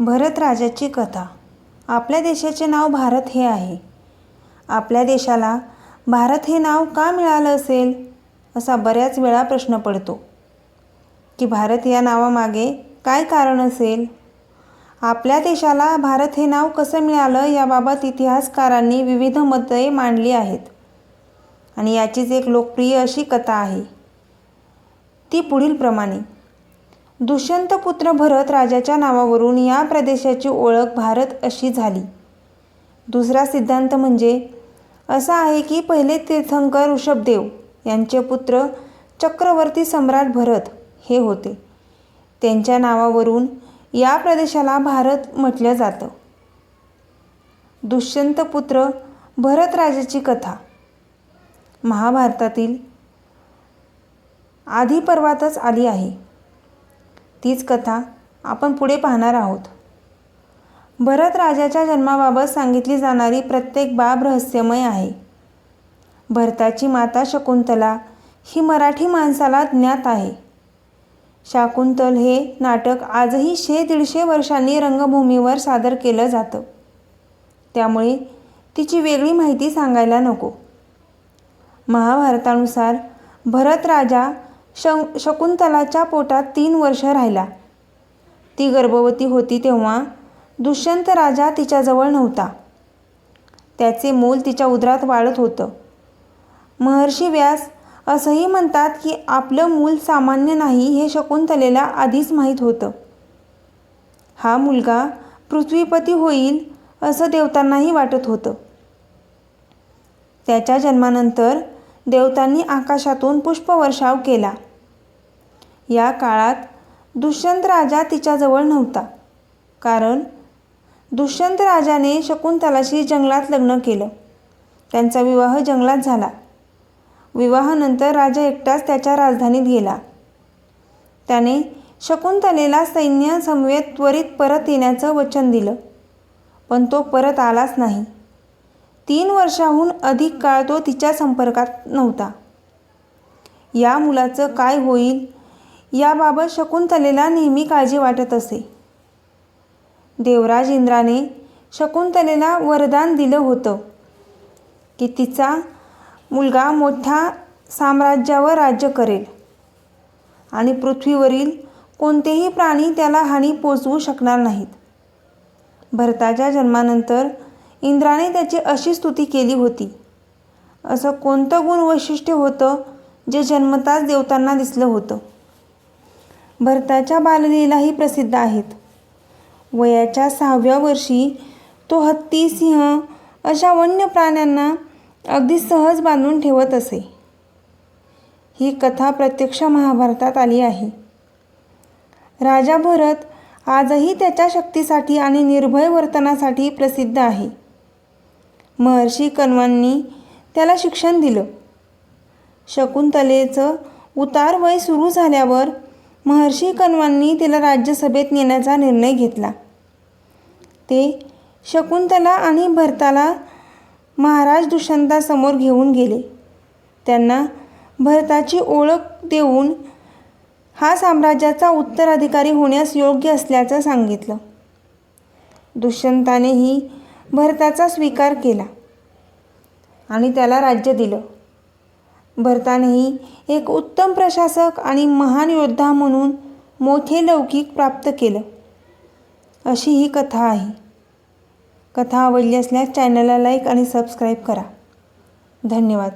भरतराजाची कथा. आपल्या देशाचे नाव भारत हे आहे. आपल्या देशाला भारत हे नाव का मिळालं असेल? असा बऱ्याच वेळा प्रश्न पडतो. की भारत या नावामागे काय कारण असेल? आपल्या देशाला भारत हे नाव कसं मिळालं याबाबत इतिहासकारांनी विविध मते मांडली आहेत. आणि याचीच एक लोकप्रिय अशी कथा आहे. ती पुढीलप्रमाणे. दुष्यंतपुत्र भरत राजाच्या नावावरून या प्रदेशाची ओळख भारत अशी झाली. दुसरा सिद्धांत म्हणजे असा आहे की पहिले तीर्थंकर ऋषभदेव यांचे पुत्र चक्रवर्ती सम्राट भरत हे होते. त्यांच्या नावावरून या प्रदेशाला भारत म्हटलं जातं. दुष्यंतपुत्र भरतराजाची कथा. महाभारतातील आधी पर्वातच आली आहे. तीच कथा आपण पुढे पाहणार आहोत. भरत राजाच्या जन्माबाबत सांगितली जाणारी प्रत्येक बाब रहस्यमय आहे. भरताची माता शकुंतला ही मराठी माणसाला ज्ञात आहे. शाकुंतल हे नाटक आजही शे दीडशे वर्षांनी रंगभूमीवर सादर केलं जातं. त्यामुळे तिची वेगळी माहिती सांगायला नको. महाभारतानुसार भरत राजा शं शकुंतलाच्या पोटात तीन वर्ष राहिला. ती गर्भवती होती तेव्हा दुष्यंत राजा तिच्याजवळ नव्हता. त्याचे मूल तिच्या उदरात वाढत होतं. महर्षी व्यास असंही म्हणतात की आपलं मूल सामान्य नाही हे शकुंतलेला आधीच माहीत होतं. हा मुलगा पृथ्वीपती होईल असं देवतांनाही वाटत होतं. त्याच्या जन्मानंतर देवतांनी आकाशातून पुष्पवर्षाव केला. या काळात दुष्यंत राजा तिच्याजवळ नव्हता. कारण दुष्यंत राजाने शकुंतलाशी जंगलात लग्न केलं. त्यांचा विवाह जंगलात झाला. विवाहानंतर राजा एकटाच त्याच्या राजधानीत गेला. त्याने शकुंतलेला सैन्य समवेत त्वरित परत येण्याचं वचन दिलं. पण तो परत आलाच नाही. तीन वर्षाहून अधिक काळ तो तिच्या संपर्कात नव्हता. या मुलाचं काय होईल याबाबत शकुंतलेला नेहमी काळजी वाटत असे. देवराज इंद्राने शकुंतलेला वरदान दिलं होतं की तिचा मुलगा मोठ्या साम्राज्यावर राज्य करेल आणि पृथ्वीवरील कोणतेही प्राणी त्याला हानी पोचवू शकणार नाहीत. भरताच्या जन्मानंतर इंद्राने त्याची अशी स्तुती केली होती. असं कोणतं गुण वैशिष्ट्य होतं जे जन्मताच देवतांना दिसलं होतं? भरताच्या बाललीलाही प्रसिद्ध आहेत. वयाच्या सहाव्या वर्षी तो हत्ती सिंह अशा वन्य प्राण्यांना अगदी सहज बांधून ठेवत असे. ही कथा प्रत्यक्ष महाभारतात आली आहे. राजा भरत आजही त्याच्या शक्तीसाठी आणि निर्भय वर्तनासाठी प्रसिद्ध आहे. महर्षी कण्वांनी त्याला शिक्षण दिलं. शकुंतलेचं उतार वय सुरू झाल्यावर महर्षी कण्वांनी तिला राज्यसभेत नेण्याचा निर्णय घेतला. ते शकुंतला आणि भरताला महाराज दुष्यंतासमोर घेऊन गेले. त्यांना भरताची ओळख देऊन हा साम्राज्याचा उत्तराधिकारी होण्यास योग्य असल्याचं सांगितलं. दुष्यंतानेही भरताचा स्वीकार केला. आणि त्याला राज्य दिलं. भरतानेही एक उत्तम प्रशासक आणि महान योद्धा म्हणून मोठे लौकिक प्राप्त केलं. अशी ही कथा आहे. कथा आवडली असल्यास चॅनलला लाईक आणि सबस्क्राईब करा. धन्यवाद.